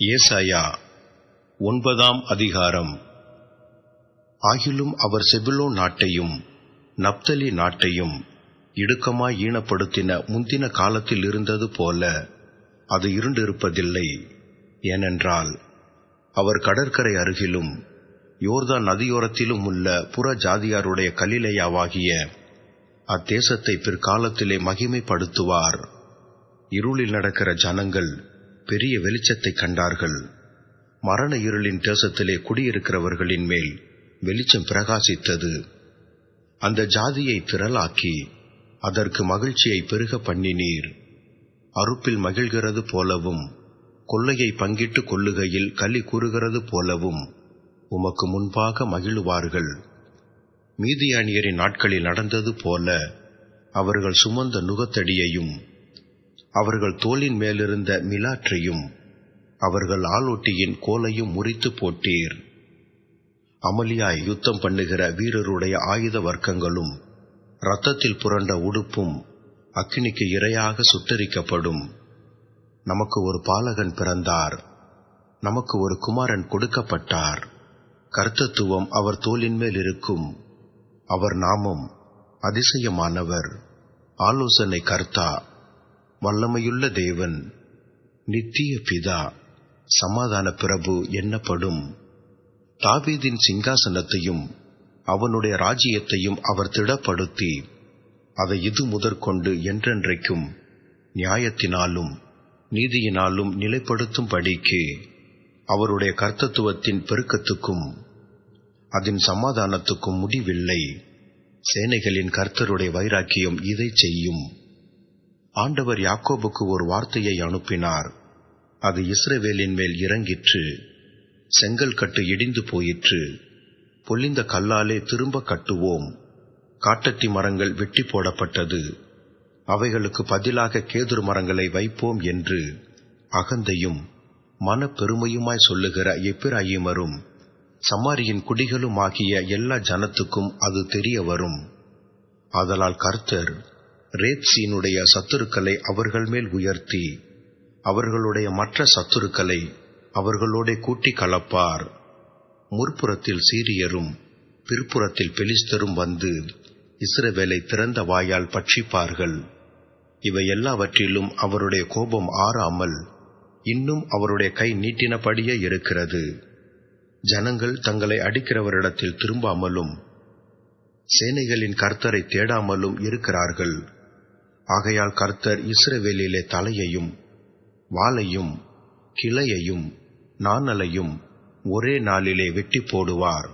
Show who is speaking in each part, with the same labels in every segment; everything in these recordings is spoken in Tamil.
Speaker 1: ஏசாயா ஒன்பதாம் அதிகாரம். ஆகிலும் அவர் செபிலோ நாட்டையும் நப்தலி நாட்டையும் இடுக்கமாய் ஈனப்படுத்தின முந்தின காலத்தில் இருந்தது போல அது இருண்டிருப்பதில்லை. ஏனென்றால் அவர் கடற்கரை அருகிலும் யோர்தான் நதியோரத்திலும் உள்ள புற ஜாதியாருடைய கலிலேயாவாகிய அத்தேசத்தை பிற்காலத்திலே மகிமைப்படுத்துவார். இருளில் நடக்கிற ஜனங்கள் பெரிய வெளிச்சத்தை கண்டார்கள். மரண இருளின் தேசத்திலே குடியிருக்கிறவர்களின் மேல் வெளிச்சம் பிரகாசித்தது. அந்த ஜாதியை திரளாக்கி அதற்கு மகிழ்ச்சியை பெருக பண்ணினீர். அறுப்பில் மகிழ்கிறது போலவும் கொள்ளையை பங்கிட்டு கொள்ளுகையில் களி கூறுகிறது போலவும் உமக்கு முன்பாக மகிழுவார்கள். மீதியானியரின் நாட்களில் நடந்தது போல அவர்கள் சுமந்த நுகத்தடியையும் அவர்கள் தோளின் மேலிருந்த மிலாற்றையும் அவர்கள் ஆளோட்டியின் கோலையும் முறித்து போட்டீர். அமளியாய் யுத்தம் பண்ணுகிற வீரருடைய ஆயுத வர்க்கங்களும் இரத்தத்தில் புரண்ட உடுப்பும் அக்னிக்கு இரையாக சுட்டரிக்கப்படும். நமக்கு ஒரு பாலகன் பிறந்தார். நமக்கு ஒரு குமாரன் கொடுக்கப்பட்டார். கர்த்தத்துவம் அவர் தோளின் மேல் இருக்கும். அவர் நாமம் அதிசயமானவர். ஆலோசனை கர்த்தா. வல்லமையுள்ள தேவன் நித்திய பிதா சமாதான பிரபு என்னப்படும். தாவீதின் சிங்காசனத்தையும் அவனுடைய ராஜ்யத்தையும் அவர் திடப்படுத்தி அதை இது முதற்கொண்டு என்றென்றைக்கும் நியாயத்தினாலும் நீதியினாலும் நிலைப்படுத்தும் படிக்கு அவருடைய கர்த்தத்துவத்தின் பெருக்கத்துக்கும் அதன் சமாதானத்துக்கும் முடிவில்லை. சேனைகளின் கர்த்தருடைய வைராக்கியம் இதை செய்யும். ஆண்டவர் யாக்கோபுக்கு ஒரு வார்த்தையை அனுப்பினார். அது இஸ்ரவேலின் மேல் இறங்கிற்று செங்கல் கட்டு இடிந்து போயிற்று. பொல்லிந்த கல்லாலே திரும்ப கட்டுவோம். காட்டத்தி மரங்கள் வெட்டி போடப்பட்டது. அவைகளுக்கு பதிலாக கேதுரு மரங்களை வைப்போம் என்று அகந்தையும் மன பெருமையுமாய் சொல்லுகிற எப்பிராயிமரும் சமாரியின் குடிகளும் ஆகிய எல்லா ஜனத்துக்கும் அது தெரிய வரும். ஆதலால் கர்த்தர் ரேப்சீனுடைய சத்துருக்களை அவர்கள் மேல் உயர்த்தி அவர்களுடைய மற்ற சத்துருக்களை அவர்களோட கூட்டி கலப்பார். முற்புறத்தில் சீரியரும் பிற்புறத்தில் பெலிஸ்தரும் வந்து இஸ்ரவேலை திறந்த வாயால் பட்சிப்பார்கள். இவை எல்லாவற்றிலும் அவருடைய கோபம் ஆறாமல் இன்னும் அவருடைய கை நீட்டினபடியே இருக்கிறது. ஜனங்கள் தங்களை அடிக்கிறவரிடத்தில் திரும்பாமலும் சேனைகளின் கர்த்தரை தேடாமலும் இருக்கிறார்கள். ஆகையால் கர்த்தர் இஸ்ரவேலிலே தலையையும் வாலையும் கிளையையும் நாணலையும் ஒரே நாளிலே வெட்டி போடுவார்.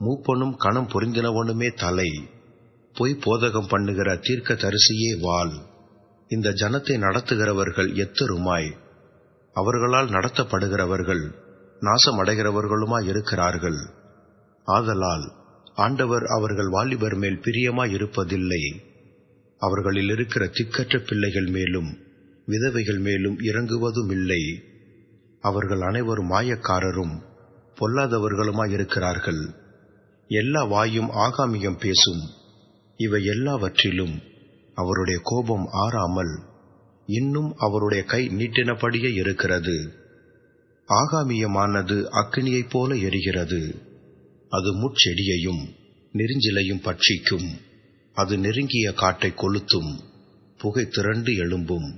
Speaker 1: மூப்பனும் கணம் பொருந்தினவனுமே தலை. பொய் போதகம் பண்ணுகிற தீர்க்க தரிசியே வாள். இந்த ஜனத்தை நடத்துகிறவர்கள் எத்தருமாய்? அவர்களால் நடத்தப்படுகிறவர்கள் நாசமடைகிறவர்களுமாய் இருக்கிறார்கள். ஆதலால் ஆண்டவர் அவர்கள் வாலிபர் மேல் பிரியமாய் இருப்பதில்லை. அவர்களில் இருக்கிற திக்கற்ற பிள்ளைகள் மேலும் விதவைகள் மேலும் இறங்குவதும் இல்லை அவர்கள் அனைவரும் மாயக்காரரும் பொல்லாதவர்களுமாய் இருக்கிறார்கள். எல்லா வாயும் ஆகாமியம் பேசும். இவை எல்லாவற்றிலும் அவருடைய கோபம் ஆறாமல் இன்னும் அவருடைய கை நீட்டினபடியே இருக்கிறது. ஆகாமியமானது அக்கினியைப் போல எரிகிறது. அது முட்செடியையும் நெருஞ்சிலையும் பட்சிக்கும். அது நெருங்கிய காட்டை கொளுத்தும் புகை திரண்டு எழும்பும்.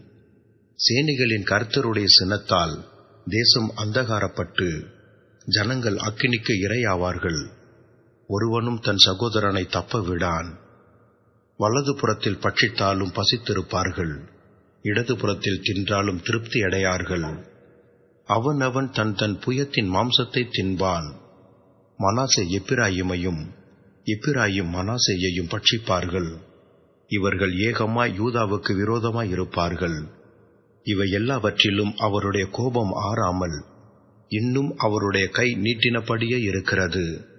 Speaker 1: சேனைகளின் கர்த்தருடைய சினத்தால் தேசம் அந்தகாரப்பட்டு ஜனங்கள் அக்கினிக்கு இரையாவார்கள். ஒருவனும் தன் சகோதரனை தப்ப விடான் வலது புறத்தில் பட்சித்தாலும் பசித்திருப்பார்கள். இடது புறத்தில் தின்றாலும் திருப்தி அடையார்கள். அவனவன் தன் தன் புயத்தின் மாம்சத்தை தின்பான். மனாசே எப்பிராயிமையும் எப்பிராயும் மனாசேயையும் பட்சிப்பார்கள். இவர்கள் ஏகமாய் யூதாவுக்கு விரோதமாய் இருப்பார்கள். இவை எல்லாவற்றிலும் அவருடைய கோபம் ஆறாமல் இன்னும் அவருடைய கை நீட்டினபடியே இருக்கிறது.